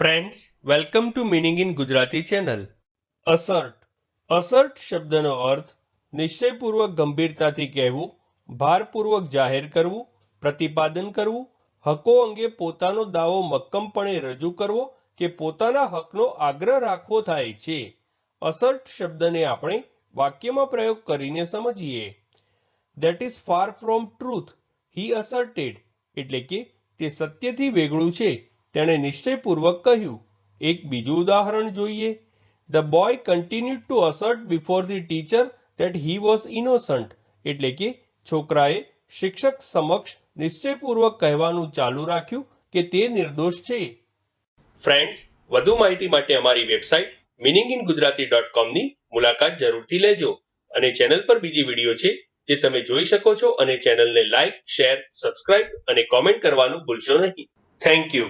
Friends welcome to meaning in Gujarati channel assert. Assert શબ્દનો અર્થ નિશ્ચયપૂર્વક ગંભીરતાથી કહેવું, ભારપૂર્વક જાહેર કરવું, પ્રતિપાદન કરવું, હકો અંગે પોતાનો દાવો મક્કમપણે રજૂ કરવો કે પોતાના હકનો આગ્રહ રાખવો થાય છે. અસર્ટ શબ્દને આપણે વાક્યમાં પ્રયોગ કરીને સમજીએ. That is far from truth he asserted એટલે કે તે સત્યથી વેગળું છે. તેણે નિશ્ચયપૂર્વક કહ્યું, એક બીજું ઉદાહરણ જોઈએ. The boy continued to assert before the teacher that he was innocent એટલે કે છોકરાએ શિક્ષક સમક્ષ નિશ્ચયપૂર્વક કહેવાનું ચાલુ રાખ્યું કે તે નિર્દોષ છે. ફ્રેન્ડ્સ વધુ માહિતી માટે અમારી website meaning in Gujarati dot કોમની મુલાકાત જરૂરથી લેજો અને ચેનલ પર બીજી વીડિયો છે જે તમે જોઈ શકો છો અને ચેનલને લાઇક, શેર, સબસ્ક્રાઇબ અને કોમેન્ટ કરવાનું ભૂલશો નહીં. Thank you